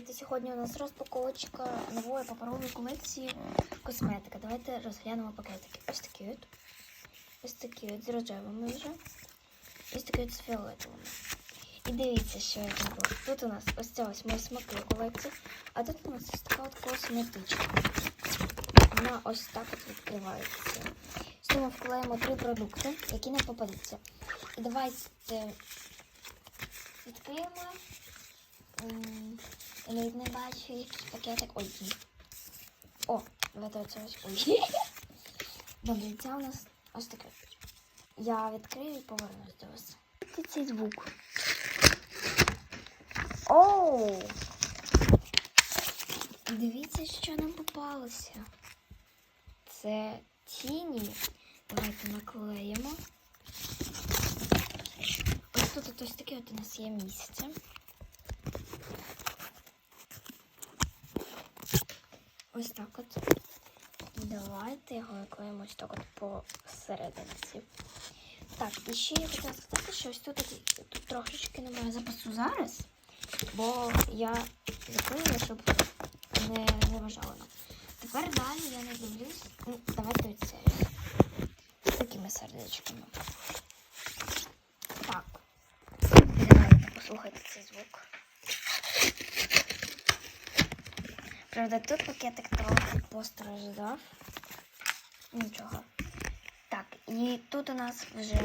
Привіт! Сьогодні у нас розпаковочка нової паперової колекції косметика. Давайте розглянемо пакетики. Ось такі от. Ось такі от з рожевими вже. Ось такі от з фіолетовими. І дивіться, що я було. Тут у нас ось ця ось мої смаки колекції, а тут у нас ось така от косметичка. Вона ось так от відкривається. Сюди ми вкладаємо три продукти, які нам попадуться. І давайте відкриємо. Навіть не бачу якийсь пакетик. Ой. О, давайте оце ось. Ой. Добре, це у нас ось таке. Я відкрию і повернусь до вас. Це цей звук. Оу! Дивіться, що нам попалося. Це тіні. Давайте наклеїмо. Ось тут ось таке от у нас є місце. Ось так от. Давайте його наклеїмо так от посерединці. Так, і ще я хотіла сказати, що ось тут, тут трошечки немає запасу зараз, бо я закрила, щоб не, не вважала нам. Тепер далі я не дивлюсь. Ну, давайте оце. З такими сердечками. Так. Давайте послухайте цей звук. Правда, тут пакетик трохи постраждав. Нічого. Так, і тут у нас вже.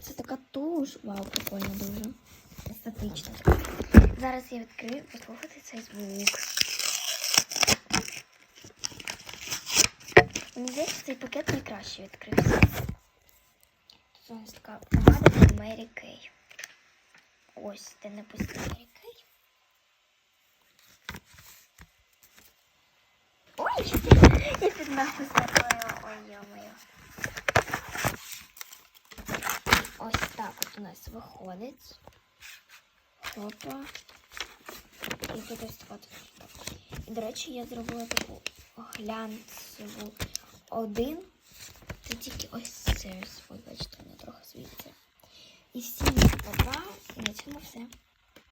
Це така туш. Вау, прикольно дуже. Естетично. Зараз я відкрию, послухайте цей звук. Мені здається, цей пакет найкраще відкрився. Тут у нас така помада від Mary Kay. Ось, де написано Mary Kay. Ой, я під напис наклеїла. Ой, йо-моє. Ось так от у нас виходить. Опа. І ось так. І, до речі, я зробила таку глянцеву один. Це тільки ось це ось, бачите, воно трохи світиться. І всі два, і на цьому все.